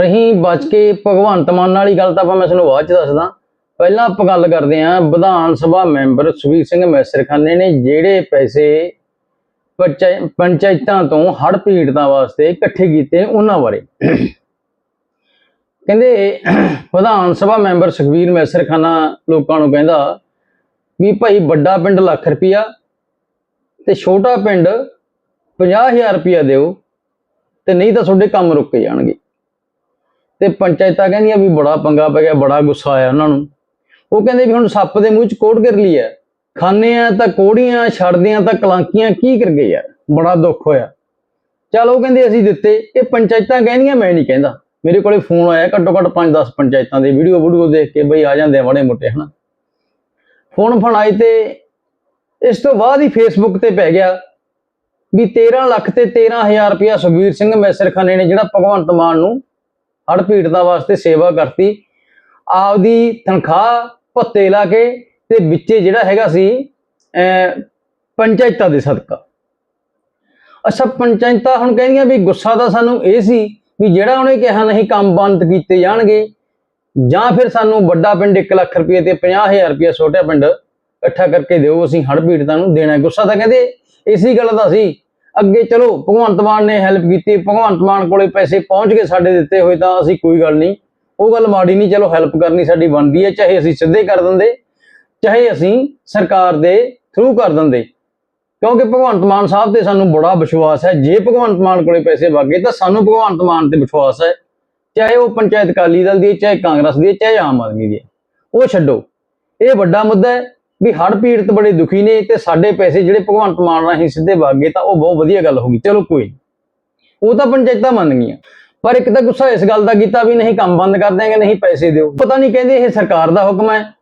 ਰਹੀ ਬਚ ਕੇ ਭਗਵੰਤ ਮਾਨ ਵਾਲੀ ਗੱਲ ਤਾਂ ਆਪਾਂ ਮੈਂ ਤੁਹਾਨੂੰ ਬਾਅਦ ਚ ਦੱਸਦਾ। ਪਹਿਲਾਂ ਆਪਾਂ ਗੱਲ ਕਰਦੇ ਆਂ ਵਿਧਾਨ ਸਭਾ ਮੈਂਬਰ ਸੁਖਬੀਰ ਸਿੰਘ ਮੈਸਰਖਾਨੇ ਨੇ ਜਿਹੜੇ ਪੈਸੇ ਪੰਚਾਇ- ਪੰਚਾਇਤਾਂ ਤੋਂ ਹੜ੍ਹ ਪੀੜਤਾਂ ਵਾਸਤੇ ਇਕੱਠੇ ਕੀਤੇ ਉਹਨਾਂ ਬਾਰੇ। ਕਹਿੰਦੇ ਵਿਧਾਨ ਸਭਾ ਮੈਂਬਰ ਸੁਖਬੀਰ ਮੈਸਰਖਾਨਾ ਲੋਕਾਂ ਨੂੰ ਕਹਿੰਦਾ ਵੀ ਭਾਈ ਵੱਡਾ ਪਿੰਡ ਲੱਖ ਰੁਪਿਆ ਤੇ ਛੋਟਾ ਪਿੰਡ 50000 ਰੁਪਿਆ ਦਿਓ ਤੇ ਨਹੀਂ ਤਾਂ ਤੁਹਾਡੇ ਕੰਮ ਰੁਕ ਜਾਣਗੇ। ਤੇ ਪੰਚਾਇਤਾਂ ਕਹਿੰਦੀਆਂ ਵੀ ਬੜਾ ਪੰਗਾ ਪੈ ਗਿਆ, ਬੜਾ ਗੁੱਸਾ ਆਇਆ ਉਹਨਾਂ ਨੂੰ। ਉਹ ਕਹਿੰਦੇ ਵੀ ਹੁਣ ਸੱਪ ਦੇ ਮੂੰਹ 'ਚ ਕੋੜ ਕਰ ਲਈ ਹੈ। ਖਾਣੇ ਆ ਤਾਂ ਕੋੜੀਆਂ, ਛੱਡਦੇ ਆ ਤਾਂ ਕਲਾਂਕੀਆਂ ਕੀ ਕਰ ਗਏ ਯਾਰ, ਬੜਾ ਦੁੱਖ ਹੋਇਆ। ਚਲ ਉਹ ਕਹਿੰਦੇ ਅਸੀਂ ਦਿੱਤੇ, ਇਹ ਪੰਚਾਇਤਾਂ ਕਹਿੰਦੀਆਂ, ਮੈਂ ਨਹੀਂ ਕਹਿੰਦਾ। ਮੇਰੇ ਕੋਲੇ ਫੋਨ ਆਇਆ ਘੱਟੋ ਘੱਟ 5-10 ਪੰਚਾਇਤਾਂ ਦੇ ਵੀਡੀਓ ਵੀਡੀਓ ਦੇਖ ਕੇ ਬਈ ਆ ਜਾਂਦੇ ਆ ਬੜੇ ਮੋਟੇ, ਹਨਾ। ਫੋਨ ਫਣਾਈ ਤੇ ਇਸ ਤੋਂ ਬਾਅਦ ਹੀ ਫੇਸਬੁੱਕ ਤੇ ਪੈ ਗਿਆ ਵੀ 13 ਲੱਖ ਤੇ 13000 ਰੁਪਇਆ ਸੁਖਬੀਰ ਸਿੰਘ ਮੈਸਰ ਖਾਨੇ ਨੇ ਜਿਹੜਾ ਭਗਵੰਤ ਮਾਨ ਨੂੰ ਹੜ੍ਹ ਪੀੜਤਾਂ ਵਾਸਤੇ ਸੇਵਾ ਕਰਤੀ। ਆਪਦੀ ਤਨਖਾਹ ਭੱਤੇ ਲਾ ਕੇ ਤੇ ਵਿੱਚੇ ਜਿਹੜਾ ਹੈਗਾ ਸੀ ਪੰਚਾਇਤਾਂ ਦੇ ਸਦਕਾ। ਅੱਛਾ, ਪੰਚਾਇਤਾਂ ਹੁਣ ਕਹਿੰਦੀਆਂ ਵੀ ਗੁੱਸਾ ਤਾਂ ਸਾਨੂੰ ਇਹ ਸੀ ਵੀ ਜਿਹੜਾ ਉਹਨੇ ਕਿਹਾ ਨਹੀਂ ਕੰਮ ਬੰਦ ਕੀਤੇ ਜਾਣਗੇ, ਜਾਂ ਫਿਰ ਸਾਨੂੰ ਵੱਡਾ ਪਿੰਡ 1 ਲੱਖ ਰੁਪਏ ਤੇ 50000 ਰੁਪਏ ਛੋਟਾ ਪਿੰਡ ਇਕੱਠਾ ਕਰਕੇ ਦਿਓ, ਅਸੀਂ ਹੜ੍ਹ ਪੀੜਤਾਂ ਨੂੰ ਦੇਣਾ ਗੁੱਸਾ ਤਾਂ ਕਹਿੰਦੇ, ਇਸੀ ਗੱਲ ਦਾ ਸੀ ਅੱਗੇ ਚਲੋ, ਭਗਵੰਤ ਮਾਨ ਨੇ ਹੈਲਪ ਕੀਤੀ, ਭਗਵੰਤ ਮਾਨ ਕੋਲੇ ਪੈਸੇ ਪਹੁੰਚ ਗਏ ਸਾਡੇ ਦਿੱਤੇ ਹੋਏ ਤਾਂ ਅਸੀਂ ਕੋਈ ਗੱਲ ਨਹੀਂ। ਉਹ ਗੱਲ ਮਾੜੀ ਨਹੀਂ, ਚਲੋ ਹੈਲਪ ਕਰਨੀ ਸਾਡੀ ਬਣਦੀ ਹੈ, ਚਾਹੇ ਅਸੀਂ ਸਿੱਧੇ ਕਰ ਦਿੰਦੇ, ਚਾਹੇ ਅਸੀਂ ਸਰਕਾਰ ਦੇ ਥਰੂ ਕਰ ਦਿੰਦੇ। ਕਿਉਂਕਿ ਭਗਵੰਤ ਮਾਨ ਸਾਹਿਬ ਤੇ ਸਾਨੂੰ ਬੜਾ ਵਿਸ਼ਵਾਸ ਹੈ, ਜੇ ਭਗਵੰਤ ਮਾਨ ਕੋਲੇ ਪੈਸੇ ਵਗੇ ਤਾਂ ਸਾਨੂੰ ਭਗਵੰਤ ਮਾਨ ਤੇ ਵਿਸ਼ਵਾਸ ਹੈ। ਚਾਹੇ ਉਹ ਪੰਚਾਇਤ ਅਕਾਲੀ ਦਲ ਦੀ ਚਾਹੇ ਕਾਂਗਰਸ ਦੀ ਹੈ, ਚਾਹੇ ਆਮ ਆਦਮੀ ਦੀ ਹੈ। ਉਹ ਛੱਡੋ। ਇਹ ਵੱਡਾ ਮੁੱਦਾ ਹੈ ਵੀ ਹੜ੍ਹ ਪੀੜਤ ਬੜੇ ਦੁਖੀ ਨੇ ਤੇ ਸਾਡੇ ਪੈਸੇ ਜਿਹੜੇ ਭਗਵੰਤ ਮਾਨ ਰਾਹੀਂ ਸਿੱਧੇ ਵਗੇ ਤਾਂ ਉਹ ਬਹੁਤ ਵਧੀਆ ਗੱਲ ਹੋ ਗਈ। ਚਲੋ ਕੋਈ ਨੀ। ਉਹ ਤਾਂ ਪੰਚਾਇਤਾਂ ਮੰਨ ਗਈਆਂ। ਪਰ ਇੱਕ ਤਾਂ ਗੁੱਸਾ ਇਸ ਗੱਲ ਦਾ ਕੀਤਾ ਵੀ ਨਹੀਂ, ਕੰਮ ਬੰਦ ਕਰ ਦਿਆਂਗੇ, ਨਹੀਂ ਪੈਸੇ ਦਿਓ। ਪਤਾ ਨਹੀਂ ਕਹਿੰਦੇ ਇਹ ਸਰਕਾਰ ਦਾ ਹੁਕਮ ਹੈ।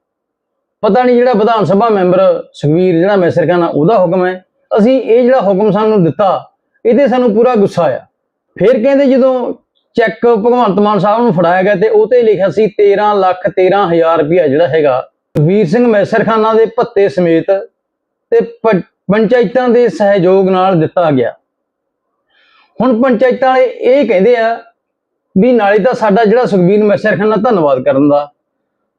ਪਤਾ ਨਹੀਂ ਜਿਹੜਾ ਵਿਧਾਨ ਸਭਾ ਮੈਂਬਰ ਸੁਖਵੀਰ ਜਿਹੜਾ ਮੈਸਰਖਾਨਾ ਉਹਦਾ ਹੁਕਮ ਹੈ। ਅਸੀਂ ਇਹ ਜਿਹੜਾ ਹੁਕਮ ਸਾਨੂੰ ਦਿੱਤਾ, ਇਹਦੇ ਸਾਨੂੰ ਪੂਰਾ ਗੁੱਸਾ ਆਇਆ। ਫਿਰ ਕਹਿੰਦੇ ਜਦੋਂ ਚੈੱਕ ਭਗਵੰਤ ਮਾਨ ਸਾਹਿਬ ਨੂੰ ਫੜਾਇਆ ਗਿਆ ਤੇ ਉਹ ਤੇ ਲਿਖਿਆ ਸੀ 13 ਲੱਖ 13 ਹਜ਼ਾਰ ਰੁਪਇਆ ਜਿਹੜਾ ਹੈਗਾ ਵੀਰ ਸਿੰਘ ਮੈਸਰਖਾਨਾ ਦੇ ਭੱਤੇ ਸਮੇਤ ਤੇ ਪੰਚਾਇਤਾਂ ਦੇ ਸਹਿਯੋਗ ਨਾਲ ਦਿੱਤਾ ਗਿਆ। ਹੁਣ ਪੰਚਾਇਤਾਂ ਵਾਲੇ ਇਹ ਕਹਿੰਦੇ ਆ ਵੀ ਨਾਲੇ ਤਾਂ ਸਾਡਾ ਜਿਹੜਾ ਸੁਖਬੀਰ ਮੈਸਰਖਾਨਾ ਧੰਨਵਾਦ ਕਰਨ ਦਾ,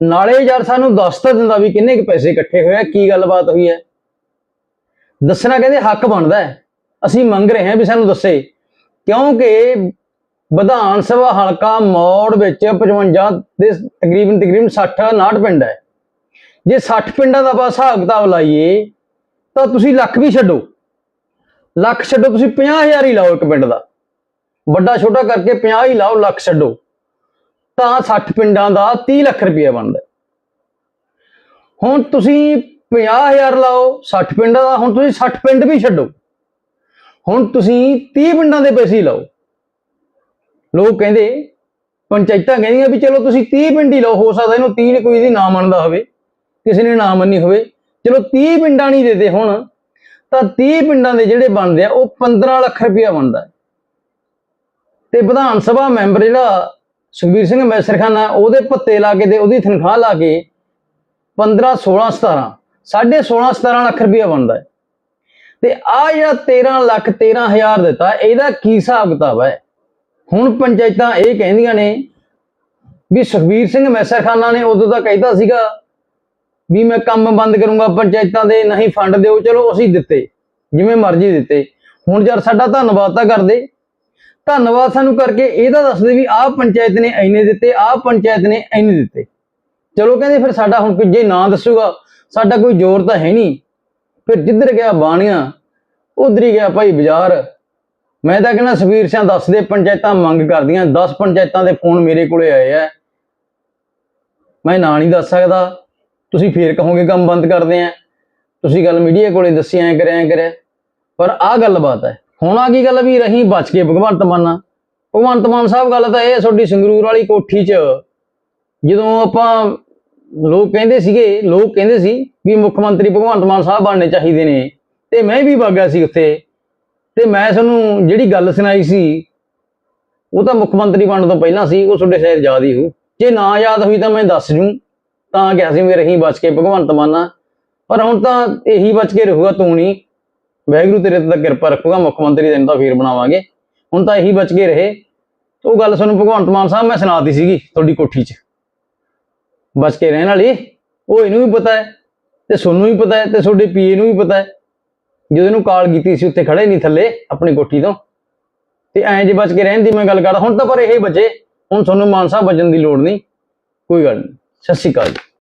ਨਾਲੇ ਯਾਰ ਸਾਨੂੰ ਦੱਸ ਤਾਂ ਦਿੰਦਾ ਵੀ ਕਿੰਨੇ ਕੁ ਪੈਸੇ ਇਕੱਠੇ ਹੋਏ ਆ, ਕੀ ਗੱਲਬਾਤ ਹੋਈ ਹੈ ਦੱਸਣਾ ਕਹਿੰਦੇ ਹੱਕ ਬਣਦਾ ਹੈ। ਅਸੀਂ ਮੰਗ ਰਹੇ ਹਾਂ ਵੀ ਸਾਨੂੰ ਦੱਸੇ, ਕਿਉਂਕਿ ਵਿਧਾਨ ਸਭਾ ਹਲਕਾ ਮੌੜ ਵਿੱਚ 55 ਦੇ ਤਕਰੀਬਨ ਤਕਰੀਬਨ 60 59 ਪਿੰਡ ਹੈ। ਜੇ 60 ਪਿੰਡਾਂ ਦਾ ਆਪਾਂ ਹਿਸਾਬ ਕਿਤਾਬ ਲਾਈਏ, ਤਾਂ ਤੁਸੀਂ ਲੱਖ ਵੀ ਛੱਡੋ। ਲੱਖ ਛੱਡੋ, ਤੁਸੀਂ 50000 ਹੀ ਲਾਓ ਇੱਕ ਪਿੰਡ ਦਾ। ਵੱਡਾ ਛੋਟਾ ਕਰਕੇ 50 ਹੀ ਲਾਓ, ਲੱਖ ਛੱਡੋ। ਤਾਂ 60 ਪਿੰਡਾਂ ਦਾ 30 ਲੱਖ ਰੁਪਏ ਬਣਦਾ। ਹੁਣ ਤੁਸੀਂ 50000 ਲਾਓ 60 ਪਿੰਡਾਂ ਦਾ, ਹੁਣ ਤੁਸੀਂ 60 ਪਿੰਡ ਵੀ ਛੱਡੋ। ਹੁਣ ਤੁਸੀਂ 30 ਪਿੰਡਾਂ ਦੇ ਪੈਸੇ ਹੀ ਲਾਓ। ਲੋਕ ਕਹਿੰਦੇ, ਪੰਚਾਇਤਾਂ ਕਹਿੰਦੀਆਂ ਵੀ ਚਲੋ ਤੁਸੀਂ 30 ਪਿੰਡ ਹੀ ਲਓ, ਹੋ ਸਕਦਾ ਇਹਨੂੰ 30 ਕੋਈ ਇਹਦੀ ਨਾ ਮੰਨਦਾ ਹੋਵੇ। ਕਿਸੇ ਨੇ ਨਾ ਮੰਨੀ ਹੋਵੇ। ਚਲੋ 30 ਪਿੰਡਾਂ ਨਹੀਂ ਦੇਦੇ ਹੁਣ, ਤਾਂ 30 ਪਿੰਡਾਂ ਦੇ ਜਿਹੜੇ ਬਣਦੇ ਆ, ਉਹ 15 ਲੱਖ ਰੁਪਇਆ ਬਣਦਾ ਹੈ। ਤੇ ਵਿਧਾਨ ਸਭਾ ਮੈਂਬਰ ਜਿਹੜਾ ਸੁਖਬੀਰ ਸਿੰਘ ਮੈਸਰਖਾਨਾ, ਉਹਦੇ ਪੱਤੇ ਲਾ ਕੇ ਤੇ ਉਹਦੀ ਤਨਖਾਹ ਲਾ ਕੇ 15 16 17 ਸਾਢੇ 16 17 ਲੱਖ ਰੁਪਇਆ ਬਣਦਾ ਹੈ। ਤੇ ਆ ਜਿਹੜਾ 13 ਲੱਖ 13 ਹਜ਼ਾਰ ਦਿੱਤਾ, ਇਹਦਾ ਕੀ ਹਿਸਾਬ ਕਿਤਾਬ ਹੈ? ਹੁਣ ਪੰਚਾਇਤਾਂ ਇਹ ਕਹਿੰਦੀਆਂ ਨੇ ਵੀ ਸੁਖਬੀਰ ਸਿੰਘ ਮੈਸਰਖਾਨਾ ਨੇ ਉਦੋਂ ਤਾਂ ਕਹਿਤਾ ਸੀਗਾ ਵੀ ਮੈਂ ਕੰਮ ਬੰਦ ਕਰੂੰਗਾ, ਪੰਚਾਇਤਾਂ ਦੇ ਨਹੀਂ ਫੰਡ ਦਿਓ, ਚਲੋ ਅਸੀਂ ਦਿੱਤੇ, ਜਿਵੇਂ ਮਰਜ਼ੀ ਦਿੱਤੇ। ਹੁਣ ਯਾਰ ਸਾਡਾ ਧੰਨਵਾਦ ਤਾਂ ਕਰਦੇ। ਧੰਨਵਾਦ ਸਾਨੂੰ ਕਰਕੇ ਇਹਦਾ ਦੱਸਦੇ ਵੀ ਆਹ ਪੰਚਾਇਤ ਨੇ ਇੰਨੇ ਦਿੱਤੇ, ਆਹ ਪੰਚਾਇਤ ਨੇ ਇੰਨੇ ਦਿੱਤੇ। ਚਲੋ ਕਹਿੰਦੇ ਫਿਰ ਸਾਡਾ ਹੁਣ ਕੋਈ ਜੇ ਨਾ ਦੱਸੂਗਾ, ਸਾਡਾ ਕੋਈ ਜ਼ੋਰ ਤਾਂ ਹੈ ਨਹੀਂ। ਫਿਰ ਜਿੱਧਰ ਗਿਆ ਬਾਣੀਆਂ, ਉਧਰ ਹੀ ਗਿਆ ਭਾਈ ਬਾਜ਼ਾਰ। ਮੈਂ ਤਾਂ ਕਹਿੰਦਾ ਸੁਖਬੀਰ ਸਿੰਘ ਦੱਸ ਦੇ, ਪੰਚਾਇਤਾਂ ਮੰਗ ਕਰਦੀਆਂ 10 ਪੰਚਾਇਤਾਂ ਦੇ ਫੋਨ ਮੇਰੇ ਕੋਲੇ ਆਏ ਆ। ਮੈਂ ਨਾਂ ਨਹੀਂ ਦੱਸ ਸਕਦਾ। ਤੁਸੀਂ ਫੇਰ ਕਹੋਗੇ ਕੰਮ ਬੰਦ ਕਰਦੇ ਆ। ਤੁਸੀਂ ਗੱਲ ਮੀਡੀਆ ਕੋਲੇ ਦੱਸੀ, ਐ ਕਰਿਆ, ਐਂ ਕਰਿਆ। ਪਰ ਆਹ ਗੱਲਬਾਤ ਹੈ। ਹੁਣ ਆ ਕੀ ਗੱਲ ਵੀ ਰਹੀ ਬਚ ਕੇ ਭਗਵੰਤ ਮਾਨ ਭਗਵੰਤ ਮਾਨ ਸਾਹਿਬ ਗੱਲ ਤਾਂ ਇਹ ਹੈ ਤੁਹਾਡੀ ਸੰਗਰੂਰ ਵਾਲੀ ਕੋਠੀ 'ਚ। ਜਦੋਂ ਆਪਾਂ ਲੋਕ ਕਹਿੰਦੇ ਸੀਗੇ, ਲੋਕ ਕਹਿੰਦੇ ਸੀ ਵੀ ਮੁੱਖ ਮੰਤਰੀ ਭਗਵੰਤ ਮਾਨ ਸਾਹਿਬ ਬਣਨੇ ਚਾਹੀਦੇ ਨੇ। ਤੇ ਮੈਂ ਵੀ ਵਗ ਸੀ ਉੱਥੇ। ਤੇ ਮੈਂ ਤੁਹਾਨੂੰ ਜਿਹੜੀ ਗੱਲ ਸੁਣਾਈ ਸੀ, ਉਹ ਤਾਂ ਮੁੱਖ ਮੰਤਰੀ ਬਣਨ ਤੋਂ ਪਹਿਲਾਂ ਸੀ, ਉਹ ਤੁਹਾਡੇ ਸ਼ਾਇਦ ਯਾਦ ਹੀ ਹੋ ਜੇ ਨਾ ਯਾਦ ਹੋਈ ਤਾਂ ਮੈਂ ਦੱਸ ਜੂੰ। ਤਾਂ ਕਿਹਾ ਸੀ ਮੇਰੇ ਹੀ ਬਚ ਕੇ ਭਗਵੰਤ ਮਾਨਾ ਪਰ ਹੁਣ ਤਾਂ ਇਹੀ ਬਚ ਕੇ ਰਹੂਗਾ, ਤੂੰ ਨਹੀਂ। ਵਾਹਿਗੁਰੂ ਤੇਰੇ ਤੇ ਤਾਂ ਕਿਰਪਾ ਰੱਖੂਗਾ, ਮੁੱਖ ਮੰਤਰੀ ਤੈਨੂੰ ਤਾਂ ਫੇਰ ਬਣਾਵਾਂਗੇ। ਹੁਣ ਤਾਂ ਇਹੀ ਬਚ ਕੇ ਰਹੇ। ਉਹ ਗੱਲ ਤੁਹਾਨੂੰ ਭਗਵੰਤ ਮਾਨ ਸਾਹਿਬ, ਮੈਂ ਸੁਣਾਤੀ ਸੀਗੀ ਤੁਹਾਡੀ ਕੋਠੀ 'ਚ। ਬਚ ਕੇ ਰਹਿਣ ਵਾਲੀ, ਉਹ ਇਹਨੂੰ ਵੀ ਪਤਾ ਹੈ, ਤੇ ਤੁਹਾਨੂੰ ਵੀ ਪਤਾ ਹੈ, ਤੇ ਤੁਹਾਡੇ ਪੀਏ ਨੂੰ ਵੀ ਪਤਾ ਹੈ। ਜਦੋਂ ਇਹਨੂੰ ਕਾਲ ਕੀਤੀ ਸੀ, ਉੱਥੇ ਖੜੇ ਨਹੀਂ ਥੱਲੇ, ਆਪਣੀ ਕੋਠੀ ਤੋਂ। ਤੇ ਐਂ ਜੇ ਬਚ ਕੇ ਰਹਿਣ ਦੀ ਮੈਂ ਗੱਲ ਕਰਦਾ, ਹੁਣ ਤਾਂ ਪਰ ਇਹ ਬਚੇ। ਹੁਣ ਤੁਹਾਨੂੰ ਮਾਨ ਸਾਹਿਬ ਬਚਣ ਦੀ ਲੋੜ ਨਹੀਂ। ਕੋਈ ਗੱਲ ਨਹੀਂ। ਸਤਿ ਸ਼੍ਰੀ ਅਕਾਲ ਜੀ।